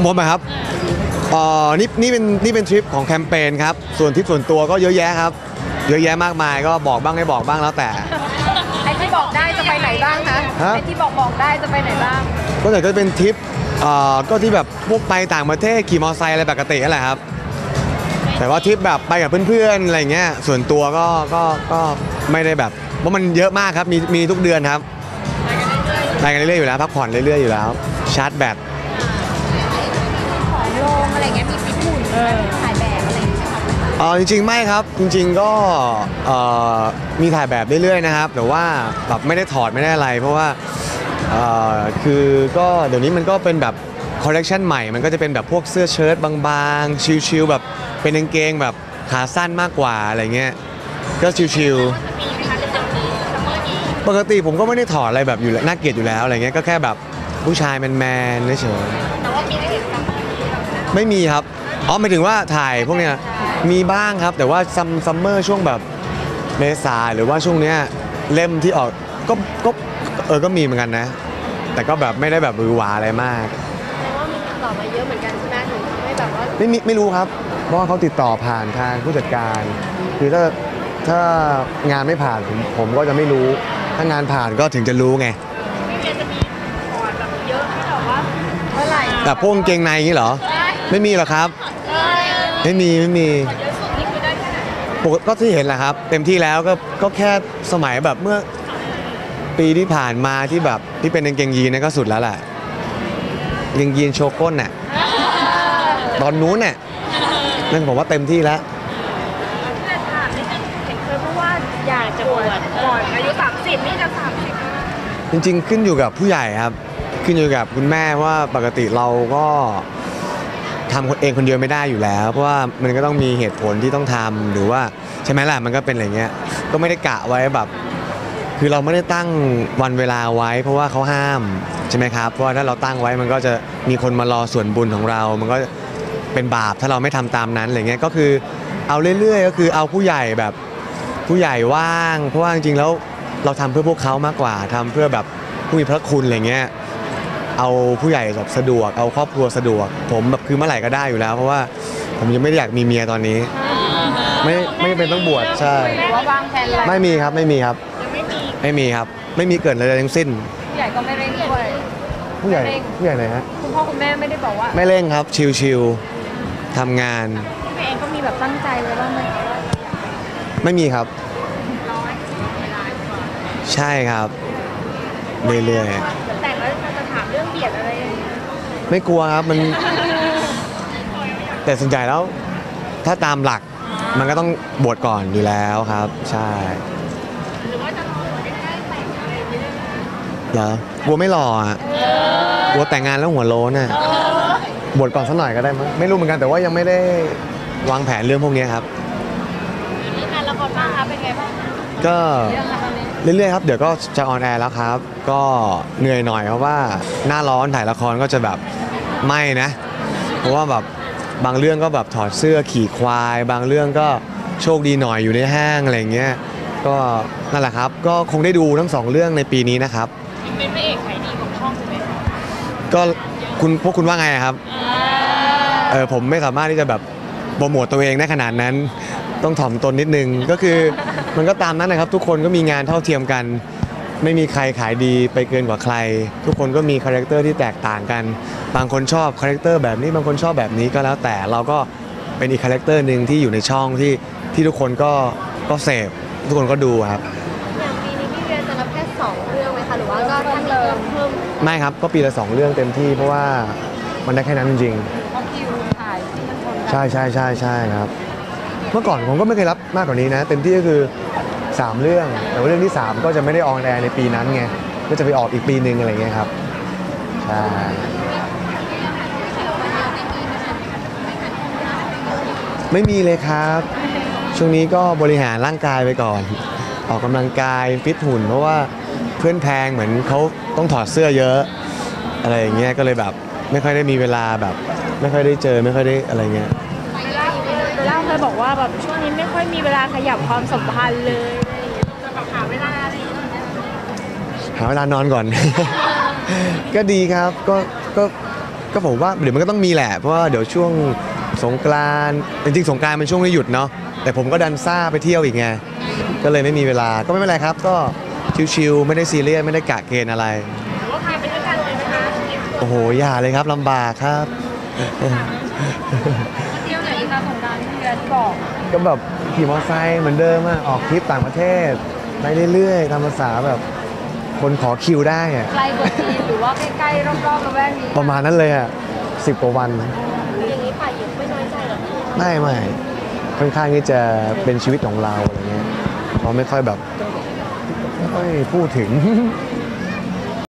ของผมอะครับเอ่อนี่นี่เป็นนี่เป็นทริปของแคมเปญครับ ส่วนทริปส่วนตัวก็เยอะแยะครับ เยอะแยะมากมายก็บอกบ้างไม่บอกบ้างแล้วแต่ ไอ้ที่บอกได้จะไปไหนบ้างคะฮะ ไอ้ที่บอกบอกได้จะไปไหนบ้าง ก็แต่ก็เป็นทริปเอ่อก็ที่แบบพวกไปต่างประเทศขี่มอเตอร์ไซค์อะไรปกตินั่นแหละครับ แต่ว่าทริปแบบไปกับเพื่อนๆอะไรเงี้ย ส่วนตัวก็ก็ก็ไม่ได้แบบเพราะมันเยอะมากครับมีมีทุกเดือนครับไปกันเรื่อยๆอยู่แล้วพักผ่อนเรื่อยๆอยู่แล้ว ชาร์จแบต ของโรงอะไรเงี้ยมีฟิตหุ่นถ่ายแบบอะไรอย่างเงี้ยค่ะเออจริงๆไม่ครับจริง ๆก็เอ่อมีถ่ายแบบเรื่อยๆนะครับแต่ว่าแบบไม่ได้ถอดไม่ได้อะไร เพราะว่าเอ่อคือก็เดี๋ยวนี้มันก็เป็นแบบคอลเลกชันใหม่ มันก็จะเป็นแบบพวกเสื้อเชิ้ตบางๆ ชิลๆแบบเป็นกางเกงแบบขาสั้นมากกว่าอะไรเงี้ยก็ชิลๆ ปกติผมก็ไม่ได้ถอดอะไรแบบอยู่แล้วน่าเกลียดอยู่แล้วอะไรเงี้ยก็แค่แบบผู้ชายแมนๆเฉยๆ ไม่มีครับอ๋อหมายถึงว่าถ่ายพวกเนี้ยมีบ้างครับ แต่ว่าซัมซัมเมอร์ช่วงแบบเมษาหรือว่าช่วงเนี้ยเล่มที่ออกก็ก็เออก็มีเหมือนกันนะ แต่ก็แบบไม่ได้แบบหวือหวาอะไรมากแต่ว่ามีติดต่อมาเยอะเหมือนกันใช่ไหมถึงทำให้แบบว่าไม่มีไม่รู้ครับ เพราะว่าเขาติดต่อผ่านทางผู้จัดการ คือถ้าถ้างานไม่ผ่านผมผมก็จะไม่รู้ ถ้างานผ่านก็ถึงจะรู้ไงพี่เวียจะมีออดแบบเยอะที่แบบว่าเมื่อไหร่ แต่พวกกางเกงในอย่างนี้เหรอ ไม่มีหรอกครับเออไม่มีไม่มีเยอะสุดนี่คือได้แค่ไหนปกก็ที่เห็นแหละครับ เต็มที่แล้วก็ก็แค่สมัยแบบเมื่อปีที่ผ่านมาที่แบบที่เป็นกางเกงยีนนะก็สุดแล้วแหละกางเกงยีนโชว์ก้นน่ะตอนนู้นน่ะนั่นผมว่าเต็มที่แล้วแต่ถามนิดนึงเห็นเคยพูดว่าอยากจะบวชก่อนอายุ30นี่จะ30จริงๆ ขึ้นอยู่กับผู้ใหญ่ครับ ขึ้นอยู่กับคุณแม่ว่าปกติเราก็ ทำคนเองคนเดียวไม่ได้อยู่แล้ว เพราะว่ามันก็ต้องมีเหตุผลที่ต้องทำหรือว่าใช่ไหมล่ะมันก็เป็นอะไรเงี้ยก็ไม่ได้กะไว้แบบ คือเราไม่ได้ตั้งวันเวลาไว้ เพราะว่าเขาห้ามใช่ไหมครับเพราะว่าถ้าเราตั้งไว้มันก็จะมีคนมารอส่วนบุญของเรา มันก็เป็นบาปถ้าเราไม่ทำตามนั้นอะไรเงี้ยก็คือเอาเรื่อยๆ ก็คือเอาผู้ใหญ่แบบผู้ใหญ่ว่าง เพราะว่าจริงๆแล้วเราทำเพื่อพวกเขามากกว่าทำเพื่อแบบผู้มีพระคุณอะไรเงี้ย เอาผู้ใหญ่แบบสะดวก เอาครอบครัวสะดวก ผมแบบคือเมื่อไหร่ก็ได้อยู่แล้ว เพราะว่าผมยังไม่ได้อยากมีเมียตอนนี้ ไม่ไม่จำเป็นต้องบวชใช่ หรือว่าวางแผนอะไรไม่มีครับไม่มีครับ ยังไม่มีไม่มีครับ ไม่มีเกิดอะไรทั้งสิ้น ผู้ใหญ่ก็ไม่เร่งด้วย ผู้ใหญ่ไม่เร่ง ผู้ใหญ่ไหนฮะคุณพ่อคุณแม่ไม่ได้บอกว่าไม่เร่งครับชิวๆทำงานพี่เองก็มีแบบตั้งใจไว้บ้างไหมคะว่าไม่มีครับน้อยเวลาใช่ครับเรื่อยแต่ เรื่องเบียดอะไรอย่างเงี้ยๆไม่กลัวครับมัน แต่ส่วนใหญ่แล้ว ถ้าตามหลักมันก็ต้องบวชก่อนอยู่แล้วครับ ใช่หรือว่าจะรอใกล้ๆแต่งอะไรอย่างเงี้ยเหรอกลัวไม่หล่ออะกลัวแต่งงานแล้วหัวโล้นอะบวชก่อนสักหน่อยก็ได้มั้งไม่รู้เหมือนกันแต่ว่ายังไม่ได้วางแผนเรื่องพวกนี้ครับนี่งานละครบ้างคะเป็นไงบ้างก็ เรื่องคะตอนนี้ เรื่อยๆครับเดี๋ยวก็จะออนแอร์แล้วครับ ก็เหนื่อยหน่อยเพราะว่าหน้าร้อนถ่ายละครก็จะแบบไม่นะ เพราะว่าแบบบางเรื่องก็แบบถอดเสื้อขี่ควาย บางเรื่องก็โชคดีหน่อยอยู่ในห้างอะไรอย่างเงี้ยก็นั่นแหละครับก็คงได้ดูทั้งสองเรื่องในปีนี้นะครับเป็นพระเอกขายดีของช่องใช่ไหมก็คุณพวกคุณว่าไงอะครับเออผมไม่สามารถที่จะแบบโปรโมตตัวเองได้ขนาดนั้น ต้องถ่อมตนนิดนึงก็คือ มันก็ตามนั้นนะครับ ทุกคนก็มีงานเท่าเทียมกัน ไม่มีใครขายดีไปเกินกว่าใคร ทุกคนก็มีคาแรคเตอร์ที่แตกต่างกัน บางคนชอบคาแรคเตอร์แบบนี้บางคนชอบแบบนี้ก็แล้วแต่เราก็เป็นอีกคาแรคเตอร์หนึ่งที่อยู่ในช่องที่ที่ทุกคนก็ก็เสพทุกคนก็ดูครับอย่างปีนี้พี่เวียจะรับแค่สองเรื่องไหมคะหรือว่าก็ถ้ามีเพิ่มเพิ่มไม่ครับก็ปีละสองเรื่องเต็มที่เพราะว่ามันได้แค่นั้นจริงๆเพราะคิวถ่ายที่มันชนกันใช่ใช่ใช่ใช่ครับ เมื่อก่อนผมก็ไม่เคยรับมากกว่านี้นะ เต็มที่ก็คือ 3 เรื่อง แต่ว่าเรื่องที่ 3 ก็จะไม่ได้ออนแอร์ในปีนั้นไง ก็จะไปออกอีกปีหนึ่งอะไรเงี้ยครับ ใช่ ไม่มีเลยครับ ช่วงนี้ก็บริหารร่างกายไปก่อน ออกกำลังกายฟิตหุ่น เพราะว่าเพื่อนแพงเหมือนเขาต้องถอดเสื้อเยอะ อะไรอย่างเงี้ย ก็เลยแบบไม่ค่อยได้มีเวลาแบบ ไม่ค่อยได้เจอไม่ค่อยได้อะไรเงี้ย ยบอกว่าแบบช่วงนี้ไม่ค่อยมีเวลาขยับความสัมพันธ์เลยอะไรอย่างเงี้ยจะแบบหาเวลาอะไรอย่างเงี้ยหาเวลานอนก่อน ก็ดีครับก็ก็ก็ผมว่าเดี๋ยวมันก็ต้องมีแหละ เพราะว่าเดี๋ยวช่วงสงกรานต์จริงๆสงกรานต์มันช่วงที่หยุดเนาะแต่ผมก็ดันซ่าไปเที่ยวอีกไงก็เลยไม่มีเวลาก็ไม่เป็นไรครับ ก็ชิวๆไม่ได้ซีเรียสไม่ได้กะเกณฑ์อะไร หรือว่าพาไปด้วยกันเลยนะคะ โอ้โหอย่าเลยครับลำบากครับ บอกก็แบบขี่มอเตอร์ไซค์เหมือนเดิมอะออกทริปต่างประเทศไปเรื่อยๆตามภาษาแบบ คนขอคิวได้อะไกลกว่าจีนหรือว่าใกล้ๆรอบๆระแวกนี้ประมาณนั้นเลยอะสิบกว่าวันอย่างนี้ฝ่ายหญิงไม่น้อยใจหรอไม่ไม่ค่อนข้างที่จะเป็นชีวิตของเราอะไรเงี้ยเราไม่ค่อยแบบไม่ค่อยพูดถึง